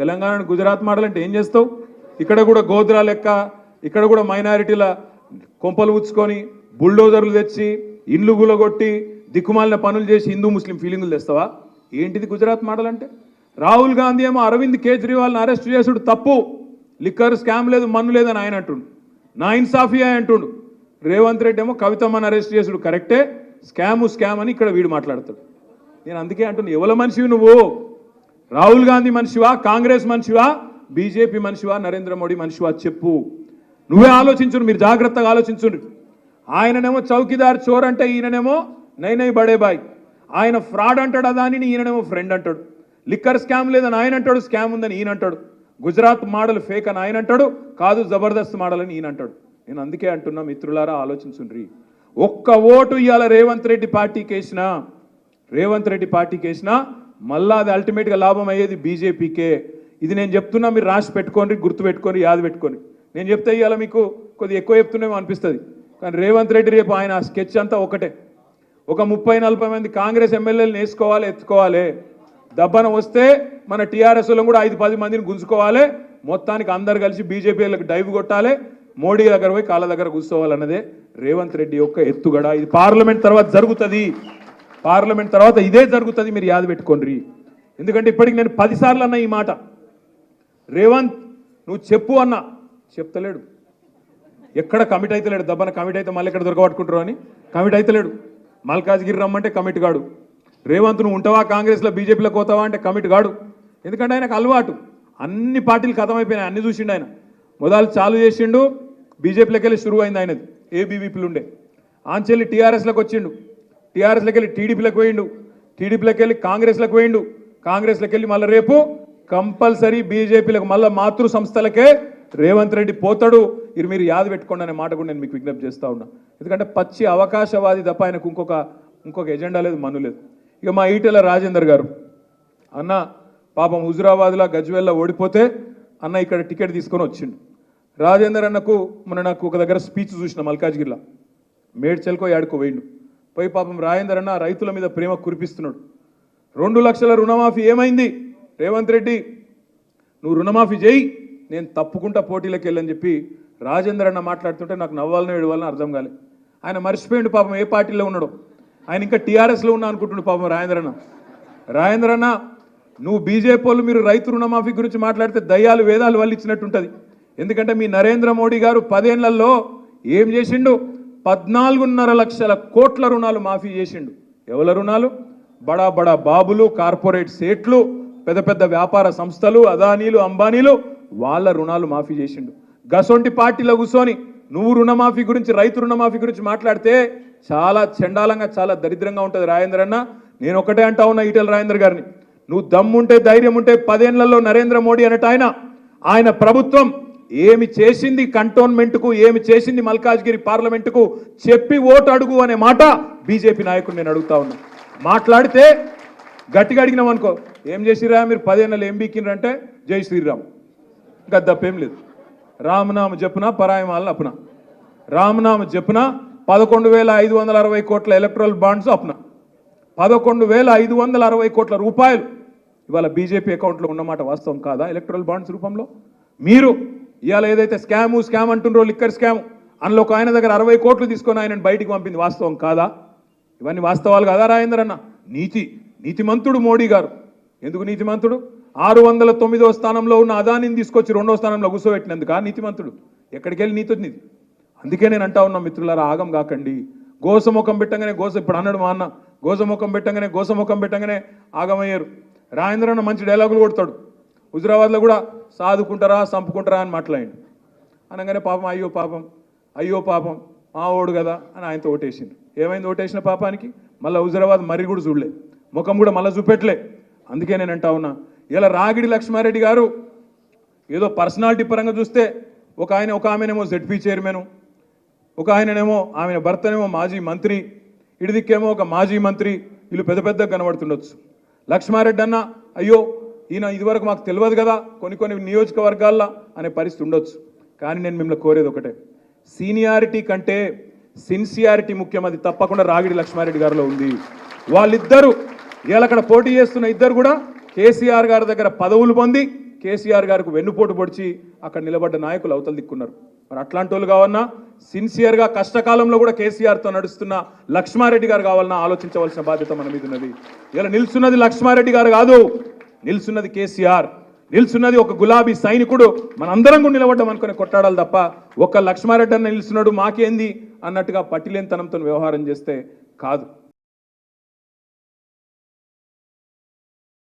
Telangana Gujarat model అంటే ఏం చేస్తావు? ఇక్కడ కూడా గోద్రా లెక్క ఇక్కడ కూడా మైనారిటీల కొంపలు ఉచ్చుకొని బుల్డోజర్లు తెచ్చి ఇండ్లు గులగొట్టి దిక్కుమాలిన పనులు చేసి హిందూ ముస్లిం ఫీలింగులు తెస్తావా? ఏంటిది గుజరాత్ మోడల్ అంటే రాహుల్ గాంధీ ఏమో అరవింద్ కేజ్రీవాల్ని అరెస్ట్ చేసుడు తప్పు. లిక్కర్ స్కామ్ లేదు మన్ను లేదని ఆయన అంటుండు. నా ఇన్సాఫియా అంటుండు. రేవంత్ రెడ్డి ఏమో కవితమ్మని అరెస్ట్ చేసుడు కరెక్టే. స్కాము స్కామ్ అని ఇక్కడ వీడు మాట్లాడతాడు. నేను అందుకే అంటున్నాను ఎవల మనిషివి నువ్వు? రాహుల్ గాంధీ మనిషివా? కాంగ్రెస్ మనిషివా? బీజేపీ మనిషివా? నరేంద్ర మోడీ మనిషివా? చెప్పు. నువ్వే ఆలోచించుడు మీరు జాగ్రత్తగా ఆలోచించుండ్రు ఆయననేమో చౌకీదార్ చోర్ అంటే ఈయననేమో నైనై నై బడే బాయ్ ఆయన ఫ్రాడ్ అంటాడు అదాని ఈయననేమో ఫ్రెండ్ అంటాడు. లిక్కర్ స్కామ్ లేదని ఆయన అంటాడు స్కామ్ ఉందని ఈయన అంటాడు. గుజరాత్ మోడల్ ఫేక్ అని ఆయన అంటాడు కాదు జబర్దస్త్ మోడల్ అని ఈయన అంటాడు. నేను అందుకే అంటున్నా మిత్రులారా ఆలోచించుండ్రి. ఒక్క ఓటు ఇవాళ రేవంత్ రెడ్డి పార్టీకి వేసిన రేవంత్ రెడ్డి పార్టీకి వేసినా మళ్ళా అది అల్టిమేట్గా లాభం అయ్యేది బీజేపీకే. ఇది నేను చెప్తున్నా మీరు రాసి పెట్టుకోండి గుర్తు పెట్టుకొని యాద పెట్టుకొని నేను చెప్తే ఇవాళ మీకు కొద్దిగా ఎక్కువ చెప్తున్నామో అనిపిస్తుంది. కానీ రేవంత్ రెడ్డి రేపు ఆయన స్కెచ్ అంతా ఒకటే. ఒక ముప్పై నలభై మంది కాంగ్రెస్ ఎమ్మెల్యేలు నేసుకోవాలి ఎత్తుకోవాలి. దబ్బన వస్తే మన టీఆర్ఎస్లో కూడా ఐదు పది మందిని గుంజుకోవాలి. మొత్తానికి అందరు కలిసి బీజేపీలకు డైవ్ కొట్టాలి. మోడీ దగ్గర పోయి కాళ్ళ దగ్గర కూర్చోవాలన్నదే రేవంత్ రెడ్డి యొక్క ఎత్తుగడ. ఇది పార్లమెంట్ తర్వాత జరుగుతుంది. పార్లమెంట్ తర్వాత ఇదే జరుగుతుంది మీరు యాద పెట్టుకోండి ఎందుకంటే ఇప్పటికి నేను పదిసార్లు అన్న ఈ మాట. రేవంత్ నువ్వు చెప్పు అన్న. చెప్తలేడు. ఎక్కడ కమిట్ అయితలేడు దబ్బన కమిట్ అయితే మళ్ళీ ఎక్కడ దొరకబట్టుకుంటారు అని కమిట్ అయితలేడు మల్కాజ్గిరి రమ్మంటే కమిట్ కాడు. రేవంత్ నువ్వు ఉంటావా కాంగ్రెస్లో బీజేపీలో పోతావా అంటే కమిట్ కాడు. ఎందుకంటే ఆయనకు అలవాటు. అన్ని పార్టీలు కథమైపోయినాయి. అన్ని చూసిండు ఆయన. మొదలు చాలు చేసిండు. బీజేపీలోకి వెళ్ళి షురువు అయింది ఆయనది. ఏబీవీపీలు ఉండే ఆంచెల్లి టీఆర్ఎస్లోకి వచ్చిండు. టీఆర్ఎస్లోకి వెళ్ళి టీడీపీలోకి పోయిండు. టీడీపీలోకి వెళ్ళి కాంగ్రెస్లోకి పోయిండు. కాంగ్రెస్లోకి వెళ్ళి మళ్ళీ రేపు కంపల్సరీ బీజేపీలకు మళ్ళీ మాతృ సంస్థలకే రేవంత్ రెడ్డి పోతాడు. ఇది మీరు యాద పెట్టుకోండి అనే మాట కూడా నేను మీకు విజ్ఞప్తి చేస్తూ ఉన్నా. ఎందుకంటే పచ్చి అవకాశవాది తప్ప ఆయనకు ఇంకొక ఇంకొక ఎజెండా లేదు మను లేదు. ఇక మా ఈటెల రాజేందర్ గారు అన్న పాపం హుజురాబాద్లో గజ్వేల్లో ఓడిపోతే అన్న ఇక్కడ టికెట్ తీసుకొని వచ్చిండు. రాజేందర్ అన్నకు మొన్న నాకు ఒక దగ్గర స్పీచ్ చూసిన మల్కాజ్గిరిలో. మేడ్చల్కో యాడుకో వేయండు పోయి పాపం రాజేందర్ అన్న రైతుల మీద ప్రేమ కురిపిస్తున్నాడు. రెండు లక్షల రుణమాఫీ ఏమైంది? రేవంత్ రెడ్డి నువ్వు రుణమాఫీ చేయి నేను తప్పుకుంటా పోటీలకు వెళ్ళని చెప్పి రాజేందర్ అన్న మాట్లాడుతుంటే నాకు నవ్వాలని ఏడవాలని అర్థం కాలే. ఆయన మర్చిపోయిండు పాపం ఏ పార్టీలో ఉన్నాడో. ఆయన ఇంకా టీఆర్ఎస్లో ఉన్నా అనుకుంటుండు పాపం రాజేంద్ర అన్న. రాజేంద్ర అన్న నువ్వు బీజేపీ వాళ్ళు మీరు రైతు రుణమాఫీ గురించి మాట్లాడితే దయ్యాలు వేదాలు వాళ్ళు ఇచ్చినట్టుంటుంది ఎందుకంటే మీ నరేంద్ర మోడీ గారు పదేళ్ళలో ఏం చేసిండు? పద్నాలుగున్నర లక్షల కోట్ల రుణాలు మాఫీ చేసిండు. ఎవల రుణాలు? బడా బడా బాబులు కార్పొరేట్ సేట్లు పెద్ద పెద్ద వ్యాపార సంస్థలు అదానీలు అంబానీలు వాళ్ళ రుణాలు మాఫీ చేసిండు. గసొంటి పార్టీలో కూర్చొని నువ్వు రుణమాఫీ గురించి రైతు రుణమాఫీ గురించి మాట్లాడితే చాలా చండాలంగా చాలా దరిద్రంగా ఉంటుంది రాజేంద్ర అన్న. నేను ఒకటే అంటా ఉన్నా ఈటల రాజేంద్ర గారిని. నువ్వు దమ్ముంటే ధైర్యం ఉంటే పదేళ్ళలో నరేంద్ర మోడీ అనట ఆయన ఆయన ప్రభుత్వం ఏమి చేసింది కంటోన్మెంట్కు ఏమి చేసింది మల్కాజ్గిరి పార్లమెంటుకు చెప్పి ఓటు అడుగు అనే మాట బీజేపీ నాయకుడు నేను అడుగుతా ఉన్నా. మాట్లాడితే గట్టిగా అడిగినాం అనుకో ఏం చేసిరా మీరు పదేళ్ళు ఏం జై శ్రీరామ్. ఇంకా తప్పేం లేదు. రామనామ జపున పరాయమాలను అప్పున రామనామ జపున పదకొండు వేల ఐదు వందల అరవై కోట్ల ఎలక్ట్రల్ బాండ్స్ అప్పున పదకొండు వేల ఐదు వందల అరవై కోట్ల రూపాయలు. ఇవాళ బీజేపీ అకౌంట్లో ఉన్నమాట వాస్తవం కాదా ఎలక్ట్రల్ బాండ్స్ రూపంలో? మీరు ఇవాళ ఏదైతే స్కాము స్కామ్ అంటుండ్రో లిక్కర్ స్కామ్ అందులో ఒక ఆయన దగ్గర అరవై కోట్లు తీసుకొని ఆయన బయటికి పంపింది. వాస్తవం కాదా? ఇవన్నీ వాస్తవాలు కదా రాజేంద్ర అన్న? నీతి నీతిమంతుడు మోడీ గారు. ఎందుకు నీతిమంతుడు? ఆరు వందల తొమ్మిదో స్థానంలో ఉన్న అదానిని తీసుకొచ్చి రెండో స్థానంలో కూర్చోబెట్టినందుకు ఆ నీతిమంతుడు? ఎక్కడికి వెళ్ళి నీతి నీతి అందుకే నేను అంటా ఉన్నా మిత్రులారా ఆగం కాకండి. గోసముఖం పెట్టంగానే గోస ఇప్పుడు అన్నాడు మా అన్న గోసముఖం పెట్టంగానే గోసముఖం పెట్టంగానే ఆగమయ్యారు. రాజేంద్ర అన్న మంచి డైలాగులు కొడతాడు. హుజురాబాద్లో కూడా సాదుకుంటారా చంపుకుంటారా అని మాట్లాడిండు. అనగానే పాపం అయ్యో పాపం అయ్యో పాపం మా ఓడు కదా అని ఆయనతో ఓటేసిండు. ఏమైంది ఓటేసిన పాపానికి? మళ్ళీ హుజురాబాద్ మరి కూడా చూడలే. ముఖం కూడా మళ్ళీ చూపెట్టలే. అందుకే నేను అంటా ఉన్నా ఇలా రాగిడి లక్ష్మారెడ్డి గారు ఏదో పర్సనాలిటీ పరంగా చూస్తే ఒక ఆయన ఒక ఆమెనేమో జెడ్పీ చైర్మన్ ఒక ఆయననేమో ఆమె భర్తనేమో మాజీ మంత్రి ఇడిదిక్కేమో ఒక మాజీ మంత్రి వీళ్ళు పెద్ద పెద్దగా కనబడుతుండొచ్చు. లక్ష్మారెడ్డి అన్న అయ్యో ఈయన ఇదివరకు మాకు తెలియదు కదా కొన్ని కొన్ని నియోజకవర్గాల్లో అనే పరిస్థితి ఉండొచ్చు. కానీ నేను మిమ్మల్ని కోరేది ఒకటే. సీనియారిటీ కంటే సిన్సియారిటీ ముఖ్యం అది తప్పకుండా రాగిడి లక్ష్మారెడ్డి గారిలో ఉంది. వాళ్ళిద్దరూ ఇవాళ అక్కడ పోటీ చేస్తున్న ఇద్దరు కూడా కేసీఆర్ గారి దగ్గర పదవులు పొంది కేసీఆర్ గారికి వెన్నుపోటు పొడిచి అక్కడ నిలబడ్డ నాయకులు అవతల దిక్కున్నారు. మరి అట్లాంటి వాళ్ళు కావన్నా సిన్సియర్గా కష్టకాలంలో కూడా కేసీఆర్తో నడుస్తున్న లక్ష్మారెడ్డి గారు కావాలన్నా ఆలోచించవలసిన బాధ్యత మన మీద ఉన్నది. ఇలా నిల్చున్నది లక్ష్మారెడ్డి గారు కాదు నిల్చున్నది కేసీఆర్ నిల్చున్నది ఒక గులాబీ సైనికుడు మనందరం కూడా నిలబడ్డం అనుకుని కొట్టాడాలి తప్ప ఒక్క లక్ష్మారెడ్డి అన్న నిల్చున్నాడు మాకేంది అన్నట్టుగా పట్టిలేనితనంతో వ్యవహారం చేస్తే కాదు.